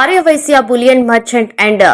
Aryavaishya bullion merchant and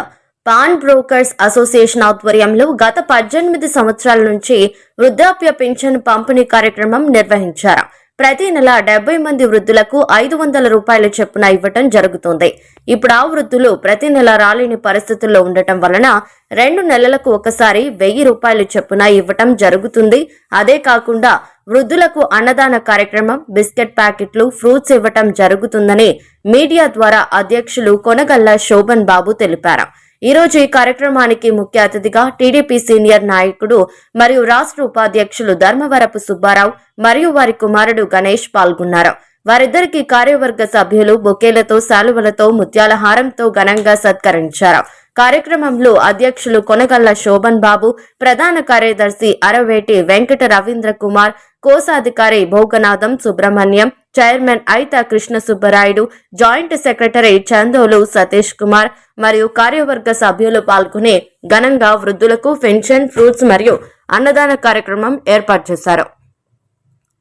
pawn brokers association ఆధ్వర్యంలో గత పద్దెనిమిది సంవత్సరాల నుంచి వృద్ధాప్య పింఛన్ పంపిణీ కార్యక్రమం నిర్వహించారు. ప్రతి నెల డెబ్బై మంది వృద్ధులకు ఐదు వందల రూపాయల చొప్పున ఇవ్వటం జరుగుతుంది. ఇప్పుడు ఆ వృద్ధులు ప్రతి నెల రాలేని పరిస్థితుల్లో ఉండటం వలన రెండు నెలలకు ఒకసారి వెయ్యి రూపాయల చొప్పున ఇవ్వటం జరుగుతుంది. అదే కాకుండా వృద్ధులకు అన్నదాన కార్యక్రమం బిస్కెట్ ప్యాకెట్లు ఫ్రూట్స్ ఇవ్వటం జరుగుతుందని మీడియా ద్వారా అధ్యక్షులు కొనగల్ల శోభన్ బాబు తెలిపారు. ఈ రోజు ఈ కార్యక్రమానికి ముఖ్య అతిథిగా టీడీపీ సీనియర్ నాయకుడు మరియు రాష్ట్ర ఉపాధ్యక్షులు ధర్మవరపు సుబ్బారావు మరియు వారి కుమారుడు గణేష్ పాల్గొన్నారు. వారిద్దరికి కార్యవర్గ సభ్యులు బొకేలతో శాలువలతో ముత్యాల హారంతో ఘనంగా సత్కరించారు. కార్యక్రమంలో అధ్యక్షులు కొనగల్ల శోభన్ బాబు ప్రధాన కార్యదర్శి అరవేటి వెంకట రవీంద్ర కుమార్ కోశాధికారి Bhoganatham Subrahmanyam chairman Aitha Krishna Subbarayudu joint secretary Chandolu Satish Kumar మరియు కార్యవర్గ సభ్యులు పాల్గొని ఘనంగా వృద్ధులకు పెన్షన్ ఫ్రూట్స్ మరియు అన్నదాన కార్యక్రమం ఏర్పాటు చేశారు.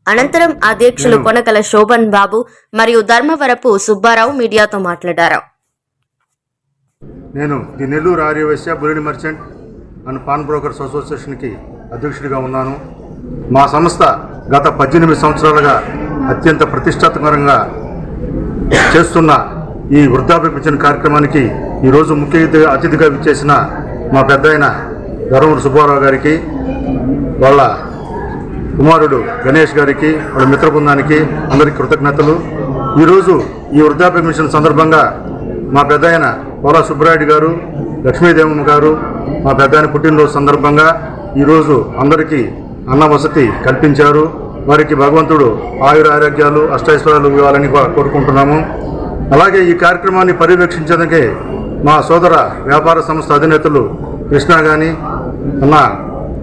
అనంతరం అధ్యక్షులు కొనకల శోభన్ బాబు మరియు ధర్మవరపు సుబ్బారావు మీడియాతో మాట్లాడారు. నేను the Nellore Aryavaishya bullion merchant and pawn brokers అసోసియేషన్కి అధ్యక్షుడిగా ఉన్నాను. మా సంస్థ గత పద్దెనిమిది సంవత్సరాలుగా అత్యంత ప్రతిష్టాత్మకంగా చేస్తున్న ఈ వృద్ధాప్య పింఛన్ కార్యక్రమానికి ఈరోజు ముఖ్య అతిథిగా విచ్చేసిన మా పెద్ద ఆయన ధర్మవరం సుబ్బారావు గారికి వాళ్ళ కుమారుడు గణేష్ గారికి వాళ్ళ మిత్ర బృందానికి అందరికీ కృతజ్ఞతలు. ఈరోజు ఈ వృద్ధాప్య మిషన్ సందర్భంగా మా పెద్ద ఆయన పోలా సుబ్బరాయుడు గారు లక్ష్మీదేవమ్మ గారు మా పెద్ద ఆయన పుట్టినరోజు సందర్భంగా ఈరోజు అందరికీ అన్న వసతి కల్పించారు. వారికి భగవంతుడు ఆయుర ఆరోగ్యాలు అష్టైశ్వర్యాలు ఇవ్వాలని కోరుకుంటున్నాము. అలాగే ఈ కార్యక్రమాన్ని పర్యవేక్షించడానికి మా సోదర వ్యాపార సంస్థ అధినేతలు కృష్ణ గాని అన్న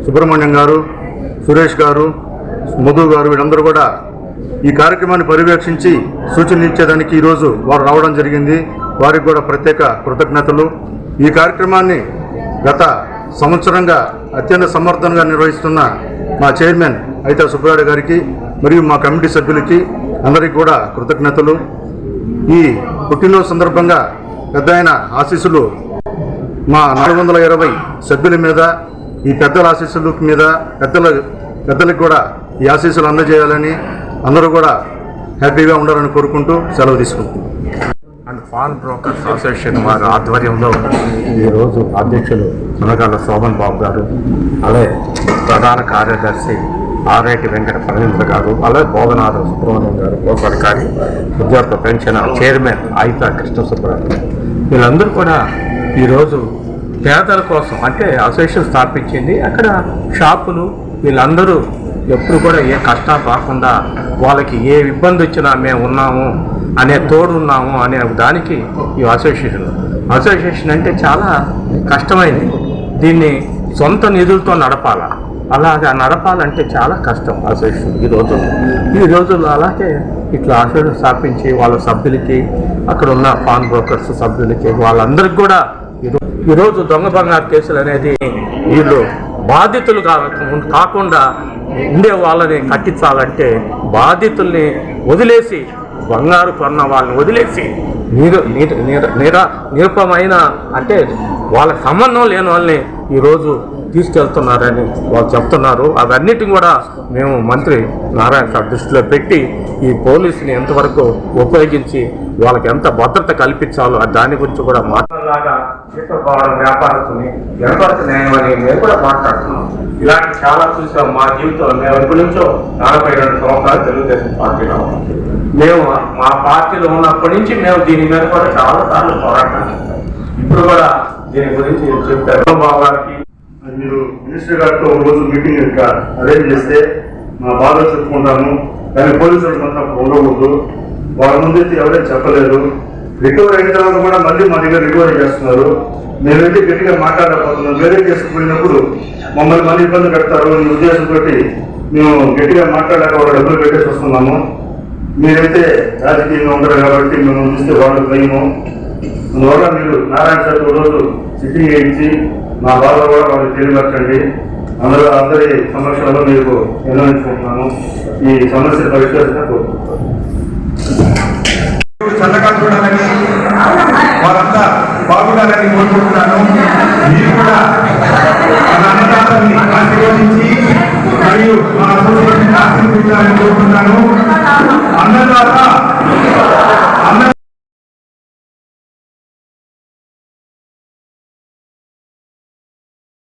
సుబ్రహ్మణ్యం గారు సురేష్ గారు మధు గారు వీళ్ళందరూ కూడా ఈ కార్యక్రమాన్ని పర్యవేక్షించి సూచనలు ఇచ్చేదానికి ఈరోజు వారు రావడం జరిగింది. వారికి కూడా ప్రత్యేక కృతజ్ఞతలు. ఈ కార్యక్రమాన్ని గత సంవత్సరంగా అత్యంత సమర్థంగా నిర్వహిస్తున్న మా చైర్మన్ అయితే సుబ్బారెడ్డి గారికి మరియు మా కమిటీ సభ్యులకి అందరికీ కూడా కృతజ్ఞతలు. ఈ పుట్టినరోజు సందర్భంగా పెద్ద ఆయన ఆశీస్సులు మా నాలుగు వందల ఇరవై సభ్యుల మీద ఈ పెద్దల ఆశీస్సుల మీద పెద్దల పెద్దలకు కూడా ఈ ఆశీస్సులు అందజేయాలని అందరూ కూడా హ్యాపీగా ఉండాలని కోరుకుంటూ సెలవు తీసుకుంటున్నాం. అండ్ ఫాన్ బ్రోకర్స్ అసోసియేషన్ వారి ఆధ్వర్యంలో ఈరోజు అధ్యక్షులు మునగాల శోభన్ బాబు గారు అలాగే ప్రధాన కార్యదర్శి ఆర్ఐటి వెంకట పరమేంద్ర గారు అలాగే భోగనాథ సుబ్రహ్మణ్యం గారు కోశాధికారి వృద్ధాప్య పెన్షన్ చైర్మన్ అయిత కృష్ణ సుబ్రహ్మణ్యం వీళ్ళందరూ కూడా ఈరోజు పేదల కోసం అంటే అసోసియేషన్ స్థాపించింది. అక్కడ షాపులు వీళ్ళందరూ ఎప్పుడు కూడా ఏ కష్టాలు రాకుండా వాళ్ళకి ఏ ఇబ్బంది వచ్చినా మేము ఉన్నాము అనే తోడున్నాము అనే దానికి ఈ అసోసియేషన్ అసోసియేషన్ అంటే చాలా కష్టమైంది. దీన్ని సొంత నిధులతో నడపాల. అలాగా నడపాలంటే చాలా కష్టం అసోసియేషన్ ఈ రోజుల్లో. ఈ రోజుల్లో అలాగే ఇట్లా అసోసియేషన్ స్థాపించి వాళ్ళ సభ్యులకి అక్కడ ఉన్న ఫాన్ బ్రోకర్స్ సభ్యులకి వాళ్ళందరికీ కూడా ఈరోజు దొంగ బంగారు కేసులు అనేది వీళ్ళు బాధితులు కాకుండా ఉండే వాళ్ళని కట్టించాలంటే బాధితుల్ని వదిలేసి బంగారు కొన్న వాళ్ళని వదిలేసి నిరు నిర నిర- నిర అంటే వాళ్ళకి సంబంధం లేని వాళ్ళని ఈరోజు తీసుకెళ్తున్నారని వాళ్ళు చెప్తున్నారు. అవన్నిటిని కూడా మేము మంత్రి నారాయణ సార్ దృష్టిలో పెట్టి ఈ పోలీసుని ఎంతవరకు ఉపయోగించి వాళ్ళకి ఎంత భద్రత కల్పించాలో దాని గురించి కూడా మాట్లాడలాగా తీసుకుపోవడం వ్యాపారస్తుని ఎంతవరకు అని మేము కూడా మాట్లాడుతున్నాం. ఇలాంటి చాలా చూసాం మా జీవితంలో. మేము ఎప్పటి నుంచో నలభై రెండు సంవత్సరాలు తెలుగుదేశం పార్టీలో మేము మా పార్టీలో ఉన్నప్పటి నుంచి మేము దీని మీద కూడా చాలా సార్లు పోరాటం ఇప్పుడు కూడా దీని గురించి చెప్పారు బాబు గారికి మీరు మినిస్టర్ గారితో రోజు మీటింగ్ ఇక్కడ అరేంజ్ చేస్తే మా బాధ చెప్పుకుంటాము. కానీ పోలీసులు మాత్రం ఉండకూడదు వాళ్ళ ముందు ఎవరైనా చెప్పలేదు. రికవర్ అయిన తర్వాత కూడా మళ్ళీ మా దగ్గర రికవరీ చేస్తున్నారు. మేమైతే గట్టిగా మాట్లాడకపోతున్నాం. వేరే చేసుకుపోయినప్పుడు మమ్మల్ని మళ్ళీ ఇబ్బంది పెడతారు ఈ ఉద్దేశంతో మేము గట్టిగా మాట్లాడక వాళ్ళు డబ్బులు పెట్టేసి వస్తున్నాము. మీరైతే రాజకీయంగా ఉంటారు కాబట్టి మేము చూస్తే వాళ్ళు భయము. అందువల్ల మీరు నారాయణ సార్ రోజు సిట్టింగ్ ఇచ్చి మా బాధ కూడా వాళ్ళకి తెలియపరచండి. అందరూ అందరి సమక్షంలో మీకు నిర్ణయించుకుంటున్నాను ఈ సమస్య పరిష్కరించిన కోరుకుంటున్నాను చల్లగా చూపించాలని కోరుతున్నాను అన్నదాత.